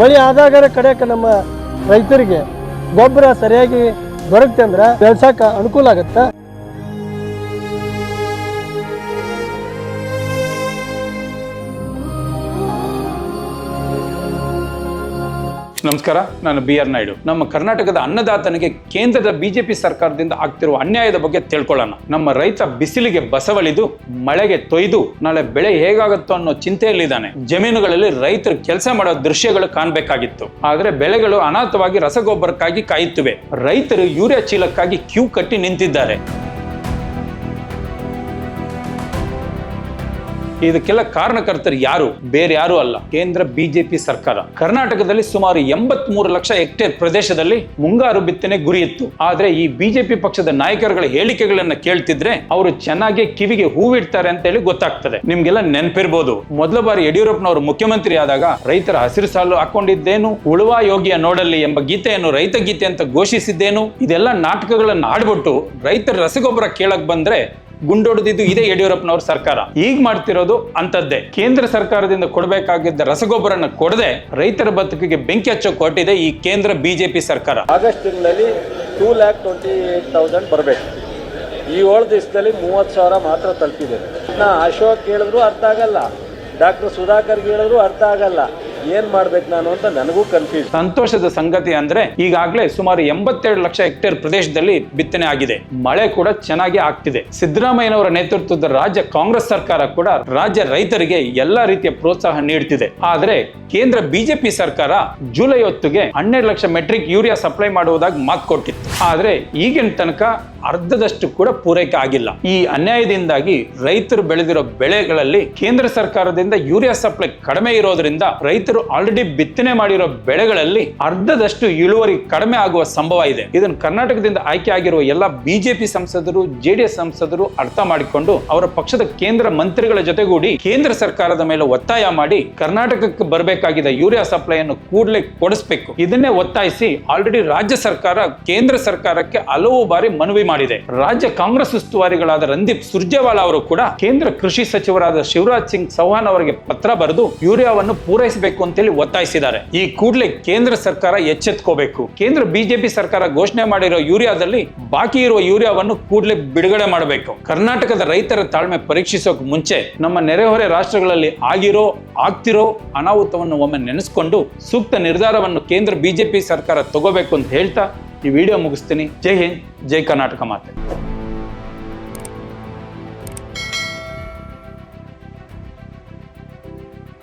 ಮಳೆ ಆದಾಗ ಕಡೆಕ ನಮ್ಮ ರೈತರಿಗೆ ಗೊಬ್ಬರ ಸರಿಯಾಗಿ ದೊರಕತೆ ಅಂದ್ರೆ ಬೆಳ್ಸಕ್ಕೆ ಅನುಕೂಲ ಆಗತ್ತೆ? ನಮಸ್ಕಾರ, ನಾನು ಬಿ ಆರ್ ನಾಯ್ಡು. ನಮ್ಮ ಕರ್ನಾಟಕದ ಅನ್ನದಾತನಿಗೆ ಕೇಂದ್ರದ ಬಿಜೆಪಿ ಸರ್ಕಾರದಿಂದ ಆಗ್ತಿರುವ ಅನ್ಯಾಯದ ಬಗ್ಗೆ ತಿಳ್ಕೊಳ್ಳೋಣ. ನಮ್ಮ ರೈತ ಬಿಸಿಲಿಗೆ ಬಸವಳಿದು, ಮಳೆಗೆ ತೊಯ್ದು, ನಾಳೆ ಬೆಳೆ ಹೇಗಾಗುತ್ತೋ ಅನ್ನೋ ಚಿಂತೆಯಲ್ಲಿದ್ದಾನೆ. ಜಮೀನುಗಳಲ್ಲಿ ರೈತರು ಕೆಲಸ ಮಾಡೋ ದೃಶ್ಯಗಳು ಕಾಣಬೇಕಾಗಿತ್ತು. ಆದ್ರೆ ಬೆಳೆಗಳು ಅನಾಥವಾಗಿ ರಸಗೊಬ್ಬರಕ್ಕಾಗಿ ಕಾಯುತ್ತಿವೆ. ರೈತರು ಯೂರಿಯಾ ಚೀಲಕ್ಕಾಗಿ ಕ್ಯೂ ಕಟ್ಟಿ ನಿಂತಿದ್ದಾರೆ. ಇದಕ್ಕೆಲ್ಲ ಕಾರಣಕರ್ತರು ಯಾರು? ಬೇರೆ ಯಾರು ಅಲ್ಲ. ಕೇಂದ್ರ ಬಿಜೆಪಿ ಸರ್ಕಾರ. ಕರ್ನಾಟಕದಲ್ಲಿ ಸುಮಾರು ಎಂಬತ್ ಮೂರು ಲಕ್ಷ ಹೆಕ್ಟೇರ್ ಪ್ರದೇಶದಲ್ಲಿ ಮುಂಗಾರು ಬಿತ್ತನೆ ಗುರಿ ಇತ್ತು. ಆದ್ರೆ ಈ ಬಿಜೆಪಿ ಪಕ್ಷದ ನಾಯಕರುಗಳ ಹೇಳಿಕೆಗಳನ್ನ ಕೇಳ್ತಿದ್ರೆ ಅವರು ಚೆನ್ನಾಗಿ ಕಿವಿಗೆ ಹೂವಿಡ್ತಾರೆ ಅಂತ ಹೇಳಿ ಗೊತ್ತಾಗ್ತದೆ. ನಿಮ್ಗೆಲ್ಲ ನೆನಪಿರ್ಬೋದು. ಮೊದಲ ಬಾರಿ ಯಡಿಯೂರಪ್ಪನವರು ಮುಖ್ಯಮಂತ್ರಿ ಆದಾಗ ರೈತರ ಹಸಿರು ಸಾಲು ಹಾಕೊಂಡಿದ್ದೇನು? ಉಳುವ ಯೋಗಿಯ ನೋಡಲ್ಲಿ ಎಂಬ ಗೀತೆಯನ್ನು ರೈತ ಗೀತೆ ಅಂತ ಘೋಷಿಸಿದ್ದೇನು? ಇದೆಲ್ಲ ನಾಟಕಗಳನ್ನು ಆಡ್ಬಿಟ್ಟು ರೈತರ ರಸಗೊಬ್ಬರ ಕೇಳಕ್ ಬಂದ್ರೆ ಗುಂಡೊಡೆದಿದ್ದು ಇದೇ ಯಡಿಯೂರಪ್ಪನವ್ರ ಸರ್ಕಾರ. ಈಗ ಮಾಡ್ತಿರೋದು ಅಂತದ್ದೇ ಕೇಂದ್ರ ಸರ್ಕಾರದಿಂದ ಕೊಡಬೇಕಾಗಿದ್ದ ರಸಗೊಬ್ಬರನ ಕೊಡದೆ ರೈತರ ಬದುಕಿಗೆ ಬೆಂಕಿ ಹಚ್ಚೋ ಕೊಟ್ಟಿದೆ ಈ ಕೇಂದ್ರ ಬಿಜೆಪಿ ಸರ್ಕಾರ. ಆಗಸ್ಟ್ ತಿಂಗಳಲ್ಲಿ two lakh twenty eight thousand ಬರಬೇಕು. ಈ ಏಳು ದಿವಸದಲ್ಲಿ ಮೂವತ್ತು ಸಾವಿರ ಮಾತ್ರ ತಲುಪಿದೆ. ನಾ ಅಶೋಕ್ ಹೇಳಿದ್ರು ಅರ್ಥ ಆಗಲ್ಲ. ಡಾಕ್ಟರ್ ಸುಧಾಕರ್ ಹೇಳಿದ್ರು ಅರ್ಥ ಆಗಲ್ಲ. ಏನು ಮಾಡ್ಬೇಕು ನಾನು ಅಂತ ನನಗೂ ಕನ್ಫ್ಯೂಸ್ ಸಂತೋಷದ ಸಂಗತಿ ಅಂದ್ರೆ ಈಗಾಗಲೇ ಸುಮಾರು ಎಂಬತ್ತೆರಡು ಲಕ್ಷ ಹೆಕ್ಟೇರ್ ಪ್ರದೇಶದಲ್ಲಿ ಬಿತ್ತನೆ ಆಗಿದೆ. ಮಳೆ ಕೂಡ ಚೆನ್ನಾಗಿ ಆಗ್ತಿದೆ. ಸಿದ್ದರಾಮಯ್ಯನವರ ನೇತೃತ್ವದ ರಾಜ್ಯ ಕಾಂಗ್ರೆಸ್ ಸರ್ಕಾರ ಕೂಡ ರಾಜ್ಯ ರೈತರಿಗೆ ಎಲ್ಲಾ ರೀತಿಯ ಪ್ರೋತ್ಸಾಹ ನೀಡುತ್ತಿದೆ ಆದ್ರೆ ಕೇಂದ್ರ ಬಿಜೆಪಿ ಸರ್ಕಾರ ಜುಲೈ ಹೊತ್ತಿಗೆ ಹನ್ನೆರಡು ಲಕ್ಷ ಮೆಟ್ರಿಕ್ ಯೂರಿಯಾ ಸಪ್ಲೈ ಮಾಡುವುದಾಗಿ ಮಾತು ಕೊಟ್ಟಿತ್ತು ಆದ್ರೆ ಈಗಿನ ತನಕ ಅರ್ಧದಷ್ಟು ಕೂಡ ಪೂರೈಕೆ ಆಗಿಲ್ಲ. ಈ ಅನ್ಯಾಯದಿಂದಾಗಿ ರೈತರು ಬೆಳೆದಿರೋ ಬೆಳೆಗಳಲ್ಲಿ ಕೇಂದ್ರ ಸರ್ಕಾರದಿಂದ ಯೂರಿಯಾ ಸಪ್ಲೈ ಕಡಿಮೆ ಇರೋದ್ರಿಂದ ರೈತರು ಆಲ್ರೆಡಿ ಬಿತ್ತನೆ ಮಾಡಿರೋ ಬೆಳೆಗಳಲ್ಲಿ ಅರ್ಧದಷ್ಟು ಇಳುವರಿ ಕಡಿಮೆ ಆಗುವ ಸಂಭವ ಇದೆ. ಇದನ್ನು ಕರ್ನಾಟಕದಿಂದ ಆಯ್ಕೆ ಆಗಿರುವ ಎಲ್ಲ ಬಿಜೆಪಿ ಸಂಸದರು ಜೆಡಿಎಸ್ ಸಂಸದರು ಅರ್ಥ ಮಾಡಿಕೊಂಡು ಅವರ ಪಕ್ಷದ ಕೇಂದ್ರ ಮಂತ್ರಿಗಳ ಜೊತೆಗೂಡಿ ಕೇಂದ್ರ ಸರ್ಕಾರದ ಮೇಲೆ ಒತ್ತಾಯ ಮಾಡಿ ಕರ್ನಾಟಕಕ್ಕೆ ಬರಬೇಕಾಗಿದ್ದ ಯೂರಿಯಾ ಸಪ್ಲೈ ಅನ್ನು ಕೂಡಲೇ ಕೊಡಿಸಬೇಕು. ಇದನ್ನೇ ಒತ್ತಾಯಿಸಿ ಆಲ್ರೆಡಿ ರಾಜ್ಯ ಸರ್ಕಾರ ಕೇಂದ್ರ ಸರ್ಕಾರಕ್ಕೆ ಹಲವು ಬಾರಿ ಮನವಿ ಮಾಡಿದೆ. ರಾಜ್ಯ ಕಾಂಗ್ರೆಸ್ ಉಸ್ತುವಾರಿಗಳಾದ ರಂದೀಪ್ ಸುರ್ಜೇವಾಲಾ ಅವರು ಕೂಡ ಕೇಂದ್ರ ಕೃಷಿ ಸಚಿವರಾದ ಶಿವರಾಜ್ ಸಿಂಗ್ ಚೌಹಾನ್ ಅವರಿಗೆ ಪತ್ರ ಬರೆದು ಯೂರಿಯಾವನ್ನು ಪೂರೈಸಬೇಕು ಅಂತೇಳಿ ಒತ್ತಾಯಿಸಿದ್ದಾರೆ. ಈ ಕೂಡಲೇ ಕೇಂದ್ರ ಸರ್ಕಾರ ಎಚ್ಚೆತ್ಕೋಬೇಕು. ಕೇಂದ್ರ ಬಿಜೆಪಿ ಸರ್ಕಾರ ಘೋಷಣೆ ಮಾಡಿರೋ ಯೂರಿಯಾದಲ್ಲಿ ಬಾಕಿ ಇರುವ ಯೂರಿಯಾವನ್ನು ಕೂಡಲೇ ಬಿಡುಗಡೆ ಮಾಡಬೇಕು. ಕರ್ನಾಟಕದ ರೈತರ ತಾಳ್ಮೆ ಪರೀಕ್ಷಿಸೋಕ್ ಮುಂಚೆ ನಮ್ಮ ನೆರೆಹೊರೆ ರಾಷ್ಟ್ರಗಳಲ್ಲಿ ಆಗಿರೋ, ಆಗ್ತಿರೋ ಅನಾಹುತವನ್ನು ಒಮ್ಮೆ ನೆನೆಸ್ಕೊಂಡು ಸೂಕ್ತ ನಿರ್ಧಾರವನ್ನು ಕೇಂದ್ರ ಬಿಜೆಪಿ ಸರ್ಕಾರ ತಗೋಬೇಕು ಅಂತ ಹೇಳ್ತಾ ಈ ವಿಡಿಯೋ ಮುಗಿಸ್ತೀನಿ. ಜೈ ಹಿಂದ್ ಜೈ ಕರ್ನಾಟಕ ಮಾತೆ.